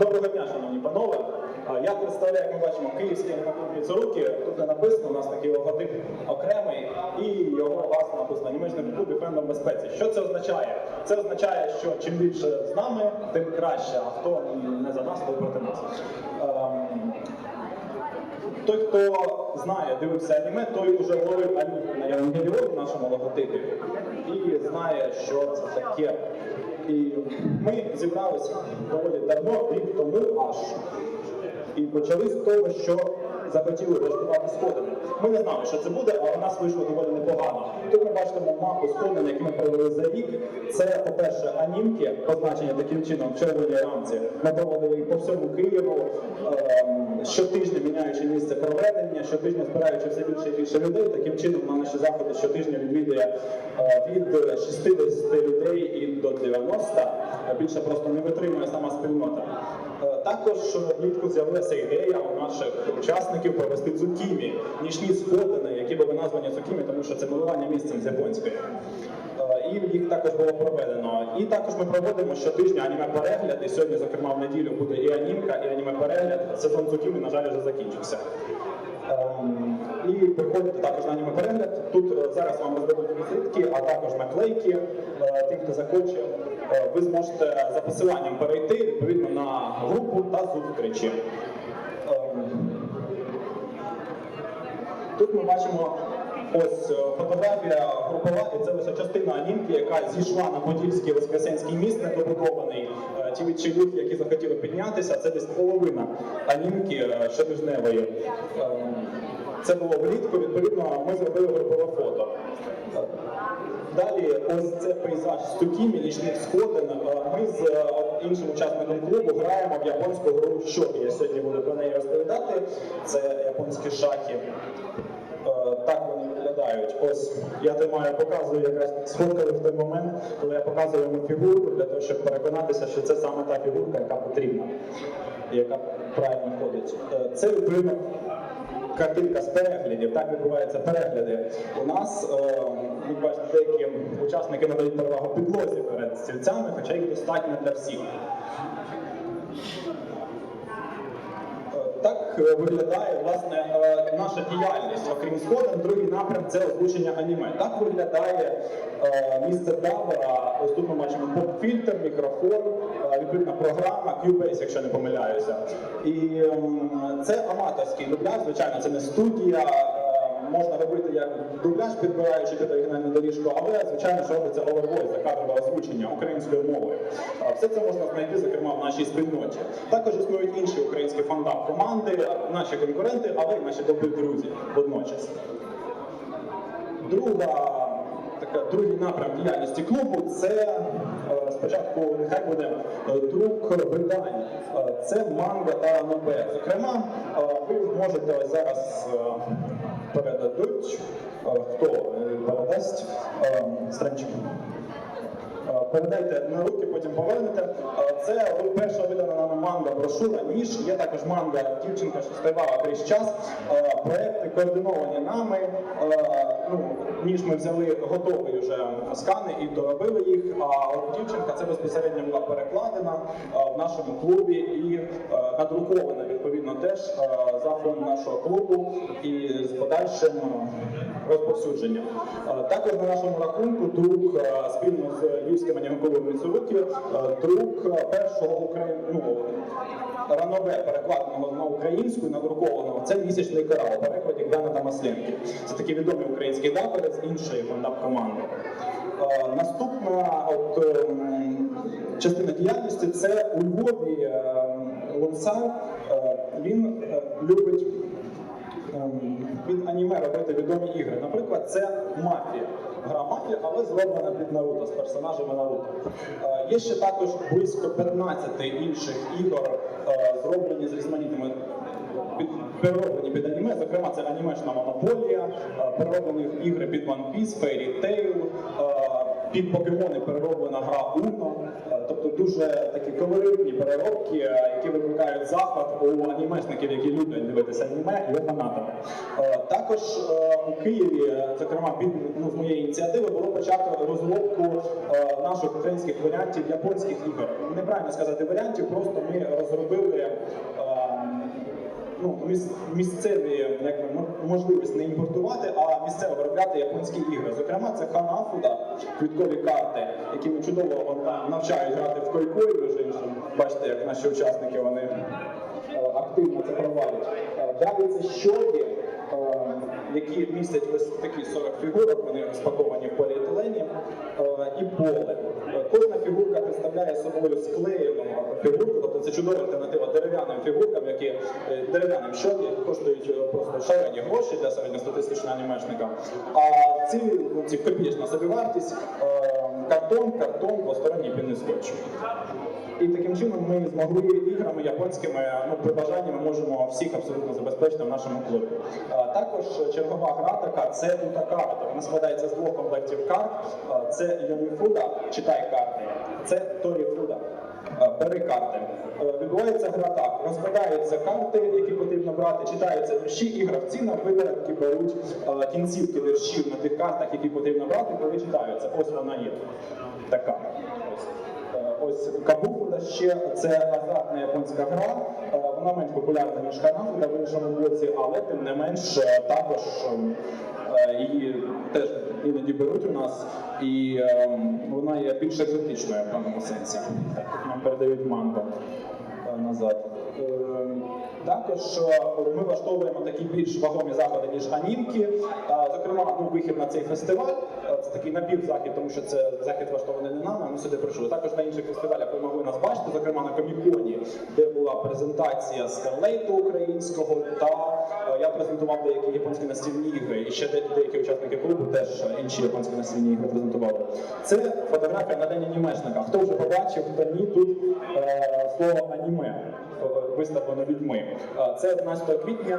Доброго дня, шановні панове. Я представляю, як ми бачимо, київські аніматурні цуруки. Тут не написано, у нас такий логотип окремий, і його власне написано німецький клубі фендом безпеці. Що це означає? Це означає, що чим більше з нами, тим краще, а хто не за нас, то проти нас. Ем, той, хто знає, дивився аніме, той вже ловив на Євангеліоні в нашому логотипі і знає, що це таке. І ми зібралися доволі давно, рік тому аж. І почали з того, що захотіли влаштувати сходини. Ми не знали, що це буде, але у нас вийшло доволі непогано. Тут ми бачимо мапу сходин, які ми провели за рік. Це, по-перше, анімки, позначені таким чином в червоній рамці. Ми проводили по всьому Києву, ем, щотижня міняючи місце проведення, щотижня збираючи все більше і більше людей. Таким чином на наші заходи щотижня відвідує е, від 60 людей і до 90. Більше просто не витримує сама спільнота. Е, Також влітку з'явилася ідея у наших учасників провести цукімі, нічні сходини, які були названі цукімі, тому що це милування місцем з японської. Е, І їх також було проведено. І також ми проводимо щотижня аніме перегляд. І сьогодні, зокрема, в неділю буде і анімка, і аніме перегляд. Сезон цукімі, на жаль, вже закінчився. Ем, І приходите також на ньому перегляд. Тут е, зараз вам роздадуть візитки, а також наклейки. Е, Тим, хто захоче, е, ви зможете за посиланням перейти відповідно на групу та зустрічі. Ем, Тут ми бачимо ось е, фотографія групова, і це лише частина анімки, яка зійшла на Подільський Воскресенський міст, недобудований. Е, Ті відчинюхи, які захотіли піднятися, це десь половина анімки е, щотижневої. Ем, Це було влітку, відповідно, ми зробили групове фото. Далі, ось це пейзаж Тукімі, нічних сходин. Е, Ми з е, іншим учасником клубу граємо в японську гру Шокі. Я сьогодні буду про неї розповідати. Це японські шахи. Е, Так вони виглядають. Ось я тримаю, показую, якраз сфоткали в той момент, коли я показую йому фігурку для того, щоб переконатися, що це саме та фігурка, яка потрібна, і яка правильно ходить. Це відповідно картинка з переглядів. Так відбуваються перегляди. У нас е, ви бачите, деякі учасники надають перевагу підлозі перед стільцями, хоча їх достатньо для всіх. Е, виглядає власне е, наша діяльність. Окрім сходом, другий напрям це озвучення аніме. Так виглядає е, місце табора. Ось тут ми бачимо поп-фільтр, мікрофон, відповідна програма, Cubase, якщо не помиляюся. І ем, це аматорський дубляж, звичайно, це не студія. Можна робити як дубляж, підбираючи під оригінальну доріжку, але звичайно що робиться овервойс, закадрове озвучення українською мовою. Все це можна знайти, зокрема, в нашій спільноті. Також існують інші українські фандап команди, наші конкуренти, але й наші добрі друзі водночас. Друга така другий напрям діяльності клубу це е, спочатку нехай буде е, друк видань. Е, Це манга та нове. Зокрема, ви можете ось зараз передадуть, е, хто е, передасть е, Странчик. Передайте на руки, потім повернете. Це перша видана нами манга брошура ніж. Є також манга дівчинка, що співала крізь час. Проекти координовані нами. Ну, ніж ми взяли готові вже скани і доробили їх. А от дівчинка це безпосередньо була перекладена в нашому клубі і надрукована відповідно теж е, за фонд нашого клубу і з подальшим розповсюдженням. Е, Також на нашому рахунку друк е, спільно з Львівським анімаковим Міцуруків, е, друк першого Украї... ну, ранове перекладеного на українську надрукованого. Це місячний карал, у перекладі Гдана та Масленки. Це такі відомі українські дапери з іншої фондап команди. Е, Наступна от, ем, частина діяльності це у Львові е, Е, Він е, любить ем, від аніме робити відомі ігри. Наприклад, це мафія. Гра мафія, але зроблена під Наруто з персонажами Наруто. Е, Є ще також близько 15 інших ігор, зроблені з різноманітними перероблені під аніме. Зокрема, це анімешна монополія, перероблені ігри під One Piece, Fairy Tail, під покемони перероблена гра Uno. Дуже такі колоритні переробки, е, які викликають захват у анімешників, які люблять дивитися аніме і фанатами. Е, Також е, у Києві, зокрема, під ну, з моєї ініціативи було почато розробку наших українських варіантів японських ігор. Неправильно сказати варіантів, просто ми розробили. Ну, міс- місцеві як можливість не імпортувати, а місцево виробляти японські ігри. Зокрема, це Ханафуда, квіткові карти, які ми чудово навчають грати в койкой, між іншим. Бачите, як наші учасники вони е, активно це проводять. Е, Далі це щоги, е, які містять ось такі 40 фігурок, вони спаковані в поліетилені е, і поле. Е, Кожна фігурка представляє собою склеєну фігурку, тобто це чудова альтернатива дерев'яним фігуркам, які е, дерев'яним щоки коштують е, просто шалені гроші для середньостатистичного анімешника. А ці, ну, ці копієчна собівартість, е, картон, картон, двосторонній пінний скотч. І таким чином ми змогли іграми японськими, ну при бажанні ми можемо всіх абсолютно забезпечити в нашому клубі. Також чергова гра така це карта. Вона складається з двох комплектів карт. Це Йоміфуда, читай карти, це Торіфуда. Бери карти. Е, Відбувається гра так. Розкладаються карти, які потрібно брати, читаються вірші, і гравці на вибірки беруть е, кінцівки віршів на тих картах, які потрібно брати, коли читаються. Ось вона є. Така. Ось. Ось ще це азартна японська гра. Е, Вона менш популярна ніж Ханафуда в іншому боці, але тим не менш е, також е, її теж іноді беруть у нас, і вона є більш екзотичною в певному сенсі. Нам передають манго назад. Також е, ми влаштовуємо такі більш вагомі заходи, ніж анімки. Е, Зокрема, ну, вихід на цей фестиваль. Е, Це такий напівзахід, тому що це захід влаштований не нами, ми сюди прийшли. Також на інших фестивалях ви могли нас бачити, зокрема на Коміконі, де була презентація Скарлейту українського, та я презентував деякі японські настільні ігри. І ще деякі учасники клубу теж інші японські настільні ігри презентували. Це фотографія на день анімешника. Хто вже побачив, хто ні, тут слово аніме виставлено людьми. Це 11 квітня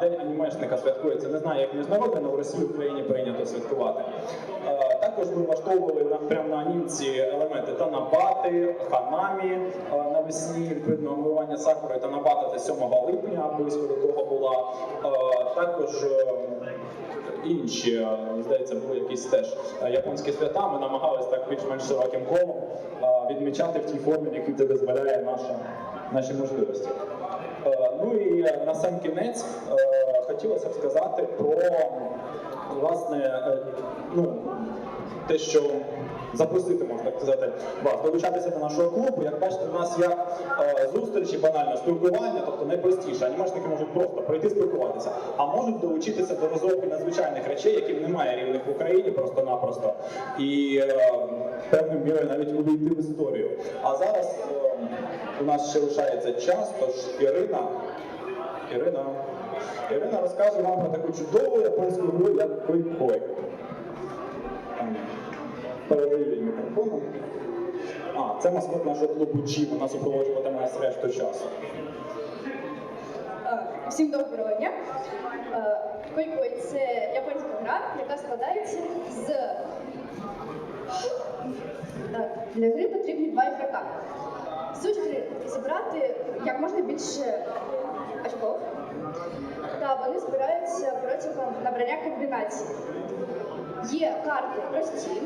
день анімешника святкується. Не знаю, як міжнародний, але в Росії в Україні прийнято святкувати. Також ми влаштовували прямо на анімці елементи танабати, ханамі е, навесні, відповідно омивання сакури танабата це 7 липня, близько до того була. Також е, інші, здається, були якісь теж е, японські свята. Ми намагалися так більш-менш широким колом відмічати в тій формі, в це дозволяє наша, наші можливості. Е, Ну і е, на сам кінець хотілося б сказати про власне ну, те, що запросити, можна так сказати, вас долучатися до нашого клубу. Як бачите, у нас є е, зустрічі, банально спілкування, тобто найпростіше. Анімешники можуть просто прийти спілкуватися, а можуть долучитися до розробки надзвичайних речей, яким немає рівних в Україні просто-напросто. І е, певною мірою навіть увійти в історію. А зараз е, у нас ще лишається час, тож Ірина. Ірина. Ірина розкаже вам про таку чудову японську гру, як Койкой. Їй мікрофоном. А, це маскот нашого клубу Джі, вона супроводжуватиме нас решту часу. Е, Всім доброго дня. Е, Койкой це японська гра, яка складається з для гри потрібні два ігрока. Суть гри зібрати як можна більше очков, та вони збираються протягом набрання комбінацій. Є карти прості,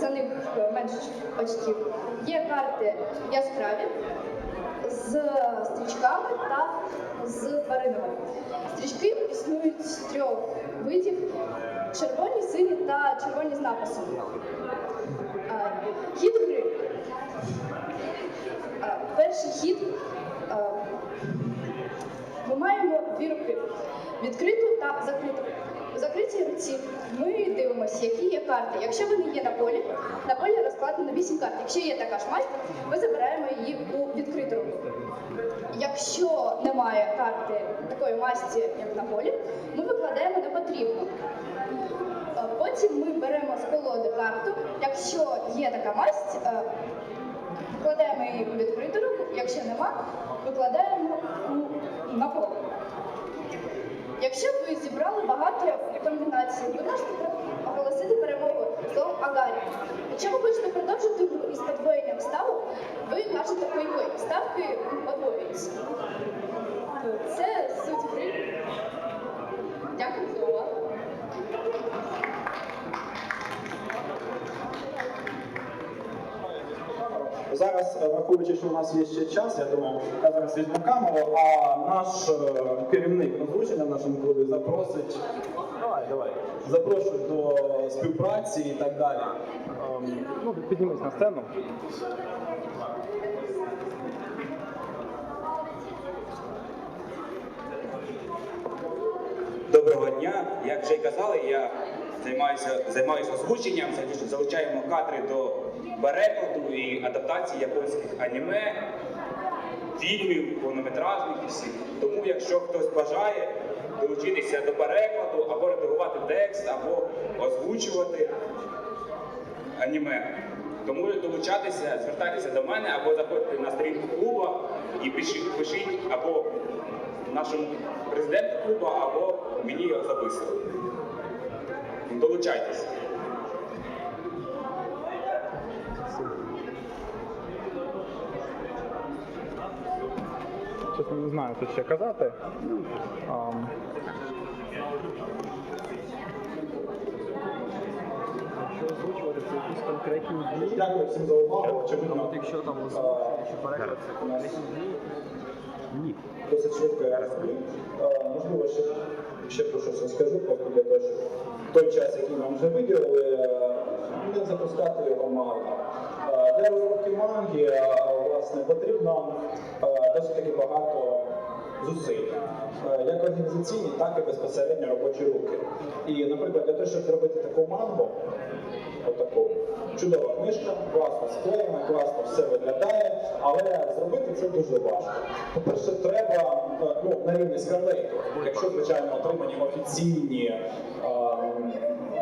за них менше очків. Є карти яскраві, з стрічками та з тваринами. Стрічки існують з трьох видів: червоні, сині та червоні з написом. Хід гри. У ми дивимося, які є карти. Якщо вони є на полі, на полі розкладено 8 карт. Якщо є така ж масть, ми забираємо її у відкриту руку. Якщо немає карти такої масті, як на полі, ми викладаємо непотрібну. Е, Потім ми беремо з колоди карту. Якщо є така масть, е, викладаємо її у відкриту руку. Якщо нема, викладаємо на поле. Якщо ви зібрали багато комбінацій, ви можете оголосити перемогу словом Агарі. Якщо ви хочете продовжити гру із подвоєнням ставок, ви кажете койкой. Ставки подвоюються. Це суть гри. Дякую за увагу. Зараз, е, враховуючи, що у нас є ще час, я думаю, я зараз візьму камеру, а наш е, керівник озвучення в нашому клубі запросить. Давай, давай. Запрошує до співпраці і так далі. Ем, Ну, піднімись на сцену. Доброго дня. Як вже й казали, я займаюся, займаюся озвученням, залучаємо кадри до перекладу і адаптації японських аніме, фільмів, повнометражних і всіх. Тому, якщо хтось бажає долучитися до перекладу, або редагувати текст, або озвучувати аніме. Тому долучатися, звертайтеся до мене або заходьте на сторінку клуба і пишіть, пишіть або нашому президенту клубу, або мені особисто. Долучайтесь. Чесно, не знаю, що ще казати. Ам, Якщо озвучувати це якісь конкретні дії, Дякую всім за увагу. Очевидно, от якщо там е, озвучувати чи переклад, це конкретні дії. Ні. досить швидко я розповім. Ще, про щось розкажу, просто для того, той час, який нам вже виділили, не запускати його мало. Е, Для розробки манги е, власне потрібно е, досить таки багато зусиль, як організаційні, так і безпосередньо робочі руки. І, наприклад, для того, щоб зробити таку мангу, отаку. Чудова книжка, класно склеєна, класно все виглядає, але зробити це дуже важко. По-перше, треба ну, на рівні скарлейку, якщо, звичайно, отримані офіційні е,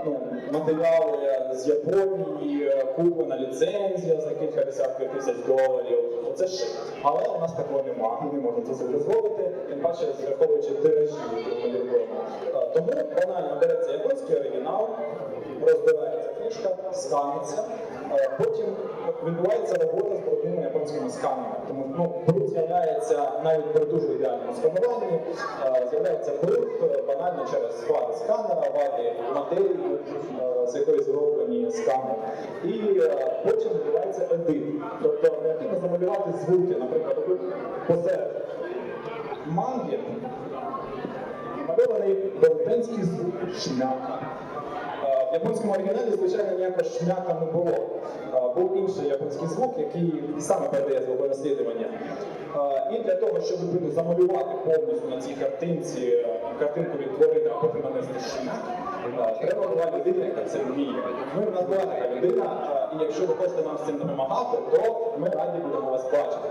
ну, матеріали з Японії, е, куплена ліцензія за кілька десятків тисяч доларів, оце шик. Але у нас такого немає, ми не можемо це собі дозволити, тим паче враховуючи тиражі, які ми. Е, Тому банально береться японський оригінал, розбирається книжка, сканиться, е, потім відбувається робота з брудними японськими сканерами. Тому ну, бруд з'являється навіть при дуже ідеальному скануванні, е, з'являється бруд е, банально через вади сканера, вади матерії, з якої зроблені сканери. І потім відбувається едит. Тобто необхідно замалювати звуки, наприклад, посеред манги намальований велетенський звук шмяка. В японському оригіналі, звичайно, ніякого шмяка не було. Був інший японський звук, який саме передає звукове наслідування. Е, І для того, щоб ну, замалювати повністю на цій картинці е, картинку відтворити, а потім нанести е, треба була людина, яка це вміє. Ми в нас була така людина, і якщо ви хочете нам з цим допомагати, то ми раді будемо вас бачити.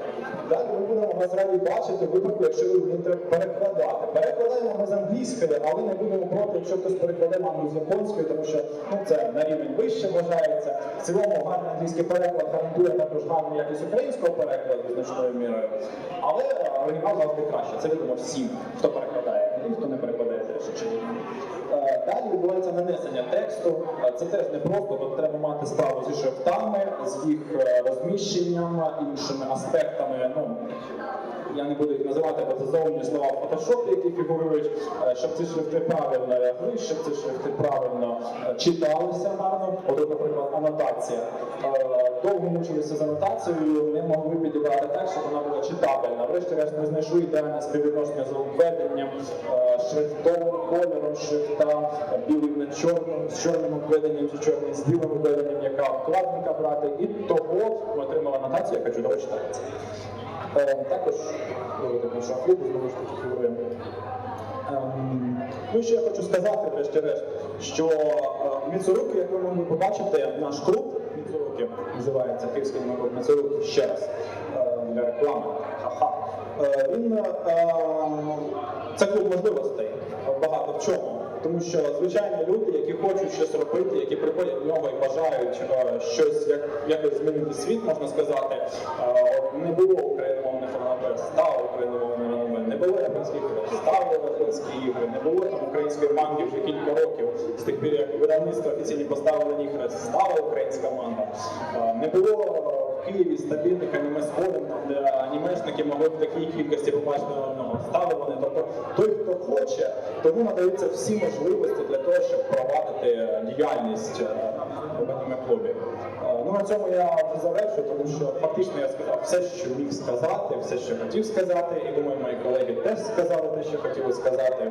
Далі ми будемо вас раді бачити в випадку, якщо ви будете перекладати. Перекладаємо ми з англійської, але не будемо проти, якщо хтось перекладе мангу з японської, тому що ну, це на рівень вище вважається. В цілому гарний англійський переклад гарантує також гарну якість українського перекладу значною мірою. Але оригінал завжди краще. Це відомо всім, хто перекладає, і хто не перекладає теж. Е, Далі відбувається нанесення тексту. Е, Це теж не просто, тут треба мати справу зі шрифтами, з їх е, розміщенням, іншими аспектами. Ну, я не буду їх називати, бо це зовні слова в які фігурують, е, щоб ці шрифти правильно лягли, щоб ці шрифти правильно е, читалися гарно. От, наприклад, анотація. Е, Довго мучилися з анотацією, не могли підібрати так, щоб вона була читабельна. Врешті-решт ми знайшли ідеальне співвідношення з обведенням, шрифтом, кольором шрифта, білий на чорним, з чорним обведенням чи чорний з білим обведенням, яка вкладника брати. І того ми отримали анотацію, яка чудово читається. Е, Також виводити нашого клубу, знову ж таки фігурує. Ем, Ну, і я хочу сказати, врешті-решт, що е, Міцуруки, як ви могли побачити, наш клуб Міцуруки називається Київський клуб Міцуруки ще раз е, для реклами. Ха-ха. Він це клуб можливостей багато в чому. Тому що звичайні люди, які хочуть щось робити, які приходять в нього і бажають щось як, якось змінити світ, можна сказати, не було РНБ, стало україномовних не було японських ігор, стало японські ігри, не було там української манги вже кілька років, з тих пір, як видавництво офіційно поставили них стала українська манга. Е, Не було в Києві стабільних аніме-сходин, де анімешники могли в такій кількості побачити одного. Стали вони. Тобто той, хто хоче, тому надаються всі можливості для того, щоб провадити діяльність е, в аніме-клубі. Е, Ну на цьому я вже завершу, тому що фактично я сказав все, що міг сказати, все, що хотів сказати, і думаю, мої колеги теж сказали те, що хотіли сказати.